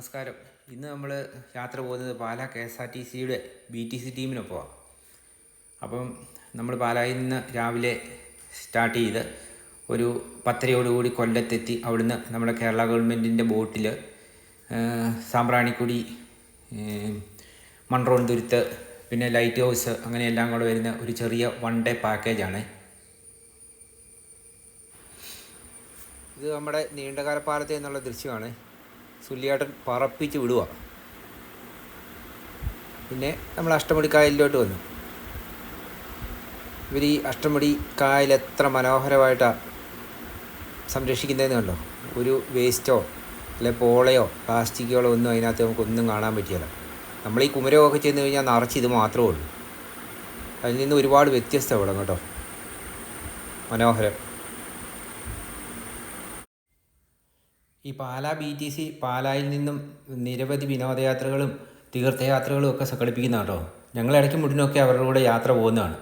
നമസ്കാരം. ഇന്ന് നമ്മൾ യാത്ര പോകുന്നത് Pala K S R T സിയുടെ ബി ടി സി ടീമിനൊപ്പമാണ് അപ്പം നമ്മൾ പാലായിൽ നിന്ന് രാവിലെ സ്റ്റാർട്ട് ചെയ്ത് ഒരു പത്തരയോടുകൂടി കൊല്ലത്തെത്തി അവിടുന്ന് നമ്മുടെ കേരള ഗവൺമെന്റിന്റെ ബോട്ടിൽ സാമ്പ്രാണിക്കുടി മൺറോൺ തുരുത്ത് പിന്നെ ലൈറ്റ് ഹൗസ് അങ്ങനെ എല്ലാം കൂടെ വരുന്ന ഒരു ചെറിയ വൺ ഡേ പാക്കേജാണ്. ഇത് നമ്മുടെ നീണ്ടകാലപ്പാലത്തെ എന്നുള്ള ദൃശ്യമാണ്. സുല്ലിയാട്ടൻ പറപ്പിച്ച് വിടുക പിന്നെ നമ്മൾ അഷ്ടമുടി കായലിലോട്ട് വന്നു. ഇവർ ഈ അഷ്ടമുടി കായൽ എത്ര മനോഹരമായിട്ടാണ് സംരക്ഷിക്കുന്നതെന്ന് കണ്ടോ? ഒരു വേസ്റ്റോ അല്ലെ പോളയോ പ്ലാസ്റ്റിക്കുകളോ ഒന്നും അതിനകത്ത് നമുക്കൊന്നും കാണാൻ പറ്റിയല്ല നമ്മൾ ഈ കുമരകമൊക്കെ ചെന്ന് കഴിഞ്ഞാൽ നിറച്ച് ഇത് മാത്രമേ ഉള്ളൂ. അതിൽ നിന്ന് ഒരുപാട് വ്യത്യസ്ത ഇവിടെ കേട്ടോ. മനോഹരം. ഈ പാലാ ബി ടി സി പാലായിൽ നിന്നും നിരവധി വിനോദയാത്രകളും തീർത്ഥയാത്രകളും ഒക്കെ സംഘടിപ്പിക്കുന്ന കേട്ടോ. ഞങ്ങൾ ഇടയ്ക്ക് മുടിനൊക്കെ അവരുടെ കൂടെ യാത്ര പോകുന്നതാണ്.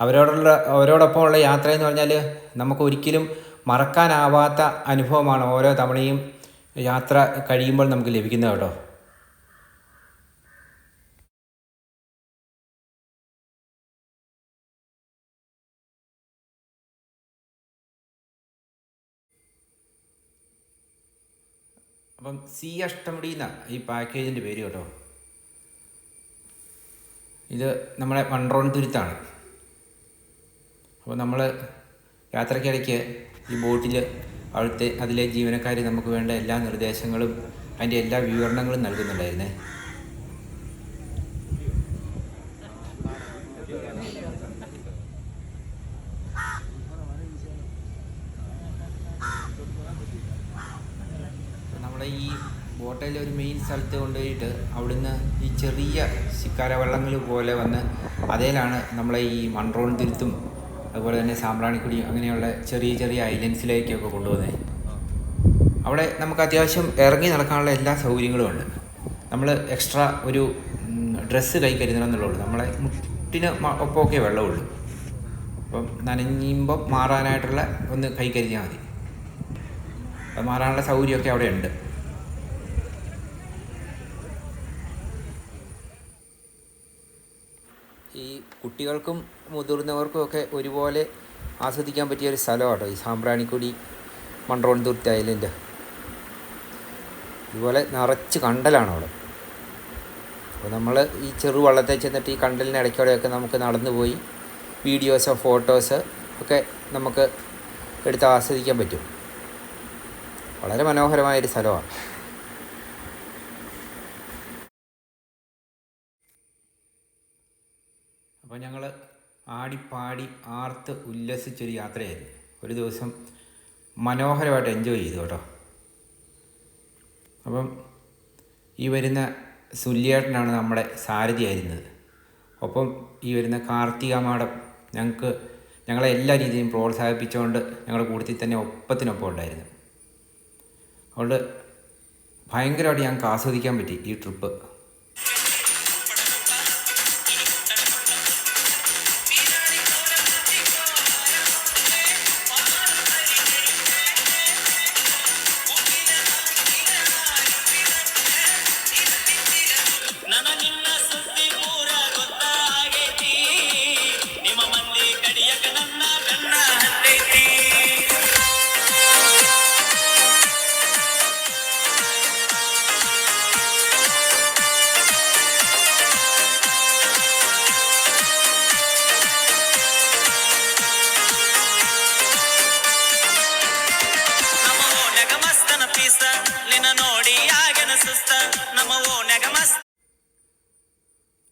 അവരോടുള്ള അവരോടൊപ്പമുള്ള യാത്ര എന്ന് പറഞ്ഞാൽ നമുക്ക് ഒരിക്കലും മറക്കാനാവാത്ത അനുഭവമാണ് ഓരോ തവണയും യാത്ര കഴിയുമ്പോൾ നമുക്ക് ലഭിക്കുന്നത് കേട്ടോ. അപ്പം സി അഷ്ടമുടി എന്നാണ് ഈ പാക്കേജിന്റെ പേര് കേട്ടോ. ഇത് നമ്മുടെ മൺറോൺ തുരുത്താണ്. അപ്പോൾ നമ്മൾ യാത്രയ്ക്കിടയ്ക്ക് ഈ ബോട്ടിൽ അവിടുത്തെ അതിലെ ജീവനക്കാർ നമുക്ക് വേണ്ട എല്ലാ നിർദ്ദേശങ്ങളും അതിന്റെ എല്ലാ വിവരണങ്ങളും നൽകുന്നുണ്ടായിരുന്നേ നമ്മളെ ഈ ബോട്ടയിലെ ഒരു മെയിൻ സ്ഥലത്ത് കൊണ്ടുപോയിട്ട് അവിടുന്ന് ഈ ചെറിയ ശിക്കാര വള്ളങ്ങൾ പോലെ വന്ന് അതേലാണ് നമ്മളെ ഈ മൺറോൺ തുരുത്തും അതുപോലെ തന്നെ സാമ്പ്രാണിക്കുടി അങ്ങനെയുള്ള ചെറിയ ചെറിയ ഐലൻഡ്സിലേക്കൊക്കെ കൊണ്ടുപോകുന്നത് അവിടെ നമുക്ക് അത്യാവശ്യം ഇറങ്ങി നടക്കാനുള്ള എല്ലാ സൗകര്യങ്ങളും ഉണ്ട്. നമ്മൾ എക്സ്ട്രാ ഒരു ഡ്രസ്സ് കൈ കരുതണമെന്നുള്ളൂ നമ്മളെ മുട്ടിന് ഒപ്പമൊക്കെ വെള്ളമുള്ളൂ. അപ്പം നനഞ്ഞുമ്പോൾ മാറാനായിട്ടുള്ള ഒന്ന് കൈ കരുതിയാൽ മതി. മാറാനുള്ള സൗകര്യമൊക്കെ അവിടെ ഉണ്ട്. ഈ കുട്ടികൾക്കും മുതിർന്നവർക്കും ഒക്കെ ഒരുപോലെ ആസ്വദിക്കാൻ പറ്റിയ ഒരു സ്ഥലമാണ് ഈ സാമ്പ്രാണിക്കുടി മൺറോൺ തുർത്തി ഐലൻഡ്. ഇതുപോലെ നിറച്ച് കണ്ടലാണ് അവിടെ. അപ്പോൾ നമ്മൾ ഈ ചെറു വള്ളത്തിൽ ചെന്നിട്ട് ഈ കണ്ടലിന് ഇടയ്ക്കൂടെയൊക്കെ നമുക്ക് നടന്നു പോയി വീഡിയോസോ ഫോട്ടോസ് ഒക്കെ നമുക്ക് എടുത്ത് ആസ്വദിക്കാൻ പറ്റും. വളരെ മനോഹരമായൊരു സ്ഥലമാണ്. അപ്പോൾ ഞങ്ങൾ ആടിപ്പാടി ആർത്ത് ഉല്ലസിച്ചൊരു യാത്രയായിരുന്നു. ഒരു ദിവസം മനോഹരമായിട്ട് എൻജോയ് ചെയ്തു കേട്ടോ. അപ്പം ഈ വരുന്ന സുല്യേട്ടനാണ് നമ്മുടെ സാരഥിയായിരുന്നത്. ഒപ്പം ഈ വരുന്ന കാർത്തിക മാഡം ഞങ്ങൾക്ക് ഞങ്ങളെ എല്ലാ രീതിയിലും പ്രോത്സാഹിപ്പിച്ചുകൊണ്ട് ഞങ്ങളുടെ കൂട്ടത്തിൽ തന്നെ ഒപ്പത്തിനൊപ്പം ഉണ്ടായിരുന്നു. അതുകൊണ്ട് ഭയങ്കരമായിട്ട് ഞങ്ങൾക്ക് ആസ്വദിക്കാൻ പറ്റി ഈ ട്രിപ്പ്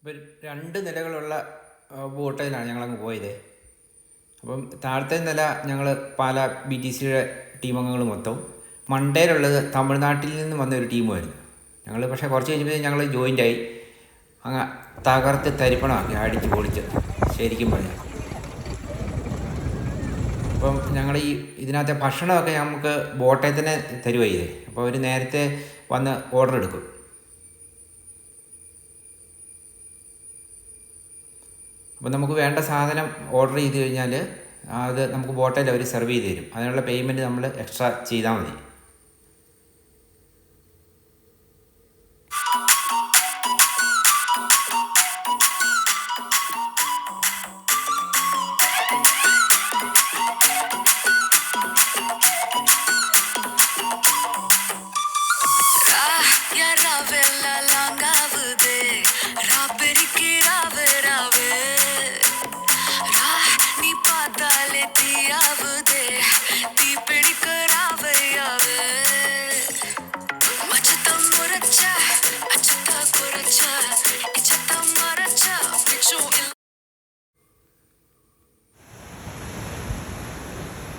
ഇപ്പം രണ്ട് നിലകളുള്ള ബോട്ടിലാണ് ഞങ്ങളങ്ങ് പോയത്. അപ്പം താഴത്തെ നില ഞങ്ങൾ പാല ബി ടി സിയുടെ ടീമംഗങ്ങൾ മൊത്തം. മണ്ടേലുള്ളത് തമിഴ്നാട്ടിൽ നിന്ന് വന്ന ഒരു ടീമായിരുന്നു ഞങ്ങൾ പക്ഷേ കുറച്ച് കഴിഞ്ഞപ്പോൾ ഞങ്ങൾ ജോയിന്റ് ആയി അങ്ങ് തകർത്ത് തരിപ്പണമാക്കി അടിച്ച് പൊളിച്ച് ശരിക്കും പറഞ്ഞു. അപ്പം ഞങ്ങൾ ഈ ഇതിനകത്തെ ഭക്ഷണമൊക്കെ നമുക്ക് ബോട്ടയിൽ തന്നെ തരുവായി അപ്പോൾ അവർ നേരത്തെ വന്ന് ഓർഡർ എടുക്കും അപ്പോൾ നമുക്ക് വേണ്ട സാധനം ഓർഡർ ചെയ്ത് കഴിഞ്ഞാൽ അത് നമുക്ക് ബോട്ടയിൽ അവർ സെർവ് ചെയ്ത് തരും. അതിനുള്ള പേയ്മെന്റ് നമ്മൾ എക്സ്ട്രാ ചെയ്താൽ മതി.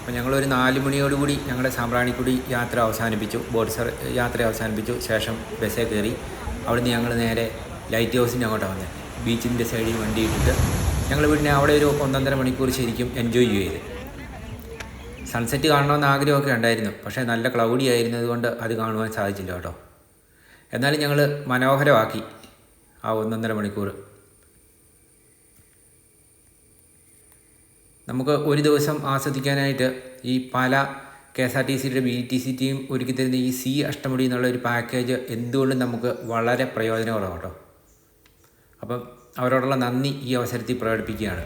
അപ്പോൾ ഞങ്ങളൊരു നാല് മണിയോടുകൂടി ഞങ്ങളുടെ സാമ്പ്രാണിക്കുടി യാത്ര അവസാനിപ്പിച്ചു. ബോട്ട് സർ യാത്ര അവസാനിപ്പിച്ചു. ശേഷം ബസ്സേ കയറി. അവിടുന്ന് ഞങ്ങൾ നേരെ ലൈറ്റ് ഹൗസിന്റെ അങ്ങോട്ടാണ് വന്നത് ബീച്ചിന്റെ സൈഡിൽ വണ്ടി ഇട്ടിട്ട് ഞങ്ങൾ പിന്നെ അവിടെ ഒരു ഒന്നൊന്നര മണിക്കൂർ ശരിക്കും എൻജോയ് ചെയ്ത്. സൺസെറ്റ് കാണണമെന്ന് ആഗ്രഹമൊക്കെ ഉണ്ടായിരുന്നു. പക്ഷേ നല്ല ക്ലൗഡി ആയിരുന്നതുകൊണ്ട് അത് കാണുവാൻ സാധിച്ചില്ല കേട്ടോ. എന്നാലും ഞങ്ങൾ മനോഹരമാക്കി ആ ഒന്നൊന്നര മണിക്കൂർ. നമുക്ക് ഒരു ദിവസം ആസ്വദിക്കാനായിട്ട് ഈ പല കെ എസ് ആർ ടി സിയുടെ ബി ടി സി ടിയും ഒരുക്കി തരുന്ന ഈ സി അഷ്ടമുടി എന്നുള്ള ഒരു പാക്കേജ് എന്തുകൊണ്ടും നമുക്ക് വളരെ പ്രയോജനകരമാണ് കേട്ടോ അപ്പം അവരോടുള്ള നന്ദി ഈ അവസരത്തിൽ പ്രകടിപ്പിക്കുകയാണ്.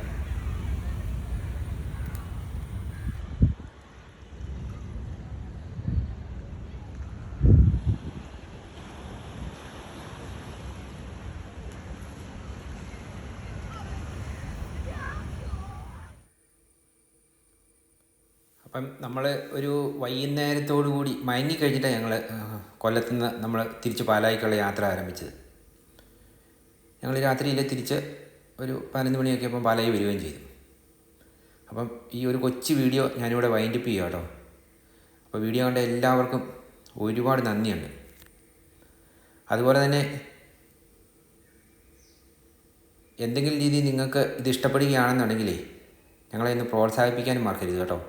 അപ്പം നമ്മൾ ഒരു വൈകുന്നേരത്തോടു കൂടി മയങ്ങിക്കഴിഞ്ഞിട്ടാണ് ഞങ്ങൾ കൊല്ലത്ത് നിന്ന് നമ്മൾ തിരിച്ച് പാലായിക്കുള്ള യാത്ര ആരംഭിച്ചത്. ഞങ്ങൾ രാത്രിയിൽ തിരിച്ച് ഒരു പതിനൊന്ന് മണിയൊക്കെ ഇപ്പം പാലായി വരികയും ചെയ്തു. അപ്പം ഈ ഒരു കൊച്ചു വീഡിയോ ഞാനിവിടെ വൈൻഡപ്പ് ചെയ്യാം കേട്ടോ അപ്പോൾ വീഡിയോ കണ്ട എല്ലാവർക്കും ഒരുപാട് നന്ദിയുണ്ട്. അതുപോലെ തന്നെ എന്തെങ്കിലും രീതിയിൽ നിങ്ങൾക്ക് ഇത് ഇഷ്ടപ്പെടുകയാണെന്നുണ്ടെങ്കിലേ ഞങ്ങളെ ഒന്ന് പ്രോത്സാഹിപ്പിക്കാനും മറക്കരുത് കേട്ടോ.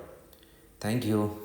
Thank you.